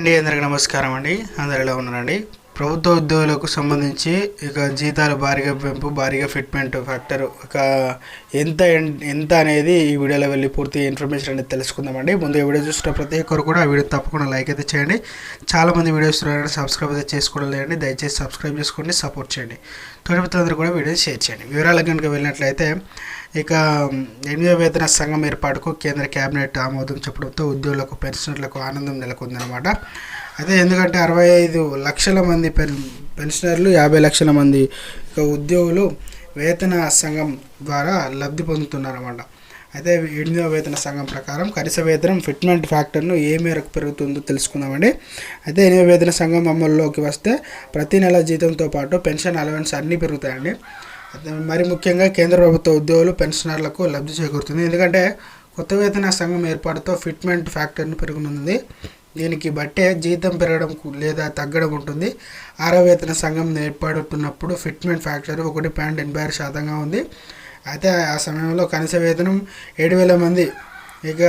అండి అందరికి నమస్కారం అండి. అందరు ఎలా ఉన్నారండి? ప్రభుత్వ ఉద్యోగులకు సంబంధించి ఇక జీతాలు భారీగా పెంపు భారీగా ఫిట్మెంట్ ఫ్యాక్టర్. ఇక ఎంత ఎంత అనేది ఈ వీడియోలో వెళ్ళి పూర్తి ఇన్ఫర్మేషన్ అనేది తెలుసుకుందామండి. ముందు ఈ వీడియో చూసిన ప్రతి ఒక్కరు కూడా వీడియో తప్పకుండా లైక్ అయితే చేయండి. చాలామంది వీడియోస్ చూడాలంటే సబ్స్క్రైబ్ అయితే చేసుకోవడం లేదండి. దయచేసి సబ్స్క్రైబ్ చేసుకోండి సపోర్ట్ చేయండి. తోటి మిత్రులందరూ కూడా వీడియో షేర్ చేయండి. వివరాలు కనుక వెళ్ళినట్లయితే ఇక ఎనిమిదో వేతన సంఘం ఏర్పాటుకు కేంద్ర కేబినెట్ ఆమోదం చెప్పడంతో ఉద్యోగులకు పెన్షనర్లకు ఆనందం నెలకొందనమాట అదే ఎందుకంటే అరవై ఐదు లక్షల మంది పెన్ పెన్షనర్లు యాభై లక్షల మంది ఉద్యోగులు వేతన సంఘం ద్వారా లబ్ధి పొందుతున్నారన్నమాట. అయితే ఎనిమిదవ వేతన సంఘం ప్రకారం కనీస వేతనం ఫిట్మెంట్ ఫ్యాక్టర్ను ఏ మేరకు పెరుగుతుందో తెలుసుకుందామండి. అయితే ఎనిమిదవ వేతన సంఘం అమల్లోకి వస్తే ప్రతి నెల జీతంతో పాటు పెన్షన్ అలవెన్స్ అన్నీ పెరుగుతాయండి. మరి ముఖ్యంగా కేంద్ర ప్రభుత్వ ఉద్యోగులు పెన్షనర్లకు లబ్ధి చేకూరుతుంది. ఎందుకంటే కొత్త వేతన సంఘం ఏర్పాటుతో ఫిట్మెంట్ ఫ్యాక్టర్ను పెరుగునుంది. దీనికి బట్టే జీతం పెరగడం లేదా తగ్గడం ఉంటుంది. ఆరవేతన సంఘం ఏర్పడుతున్నప్పుడు ఫిట్మెంట్ ఫ్యాక్టర్ ఒకటి పాయింట్ ఎనభై ఆరు శాతంగా ఉంది. అయితే ఆ సమయంలో కనీస వేతనం ఏడు వేల మంది ఇక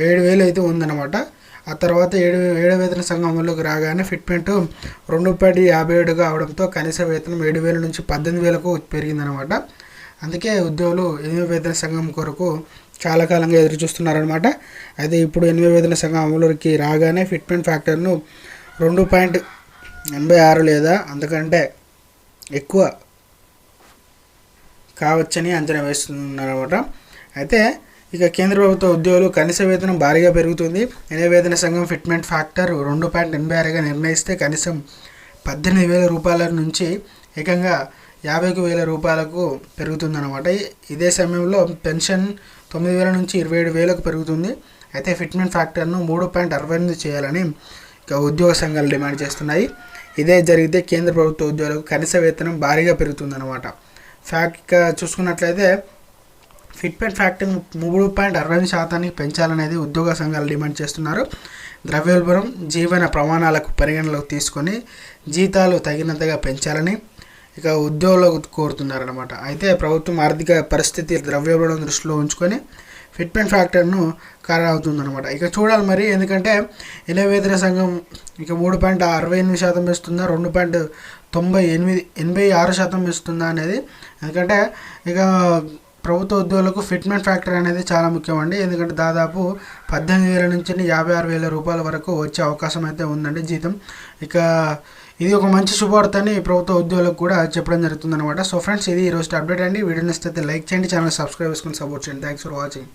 ఏడు వేలు అయితే ఉందన్నమాట. ఆ తర్వాత ఏడు ఏడవ వేతన సంఘం రాగానే ఫిట్మెంట్ రెండు పాయింట్ యాభై ఏడుగా అవడంతో కనీస వేతనం ఏడు వేల నుంచి పద్దెనిమిది వేలకు పెరిగిందనమాట అందుకే ఉద్యోగులు ఎనిమిది వేతన సంఘం కొరకు చాలా కాలంగా ఎదురు చూస్తున్నారనమాట అయితే ఇప్పుడు ఎనిమిది వేదన సంఘం అమలుకి రాగానే ఫిట్మెంట్ ఫ్యాక్టర్ను రెండు పాయింట్ ఎనభై ఆరు లేదా అంతకంటే ఎక్కువ కావచ్చని అంచనా వేస్తున్నారన్నమాట. అయితే ఇక కేంద్ర ప్రభుత్వ ఉద్యోగులు కనీస వేతనం భారీగా పెరుగుతుంది. ఎనిమిది వేతన సంఘం ఫిట్మెంట్ ఫ్యాక్టర్ రెండు పాయింట్ ఎనభై ఆరుగా నిర్ణయిస్తే కనీసం పద్దెనిమిది వేల రూపాయల నుంచి ఏకంగా యాభైకు వేల రూపాయలకు పెరుగుతుందన్నమాట. ఇదే సమయంలో పెన్షన్ తొమ్మిది వేల నుంచి ఇరవై ఏడు వేలకు పెరుగుతుంది. అయితే ఫిట్మెంట్ ఫ్యాక్టర్ను మూడు పాయింట్ అరవై ఎనిమిది చేయాలని ఇక ఉద్యోగ సంఘాలు డిమాండ్ చేస్తున్నాయి. ఇదే జరిగితే కేంద్ర ప్రభుత్వ ఉద్యోగులకు కనీస వేతనం భారీగా పెరుగుతుందన్నమాట. ఫ్యాక్ట్ చూసుకున్నట్లయితే ఫిట్మెంట్ ఫ్యాక్టర్ మూడు పాయింట్ అరవై శాతానికి పెంచాలనేది ఉద్యోగ సంఘాలు డిమాండ్ చేస్తున్నారు. ద్రవ్యోల్బణం జీవన ప్రమాణాలకు పరిగణలోకి తీసుకొని జీతాలు తగినంతగా పెంచాలని ఇక ఉద్యోగులకు కోరుతున్నారనమాట అయితే ప్రభుత్వం ఆర్థిక పరిస్థితి ద్రవ్యోల్బణం దృష్టిలో ఉంచుకొని ఫిట్మెంట్ ఫ్యాక్టర్ను ఖరారవుతుందన్నమాట ఇక చూడాలి మరి ఎందుకంటే ఎనిమిది సంఘం ఇక మూడు పాయింట్ అరవై ఎనిమిది శాతం ఇస్తుందా రెండు పాయింట్ తొంభై ఎనిమిది ఎనభై ఆరు శాతం ఇస్తుందా అనేది. ఎందుకంటే ఇక ప్రభుత్వ ఉద్యోగులకు ఫిట్మెంట్ ఫ్యాక్టర్ అనేది చాలా ముఖ్యం అండి ఎందుకంటే దాదాపు పద్దెనిమిది వేల నుంచి యాభై ఆరు వేల రూపాయల వరకు వచ్చే అవకాశం అయితే ఉందండి జీతం. ఇక ఇది ఒక మంచి శుభవార్త అని ప్రభుత్వ ఉద్యోగులకు కూడా చెప్పడం జరుగుతుందన్నమాట. సో ఫ్రెండ్స్ ఇది ఈరోజు అప్డేట్ అండి. వీడియో నచ్చితే లైక్ చేయండి ఛానల్ సబ్స్క్రైబ్ చేసుకుని సపోర్ట్ చేయండి. Thanks for watching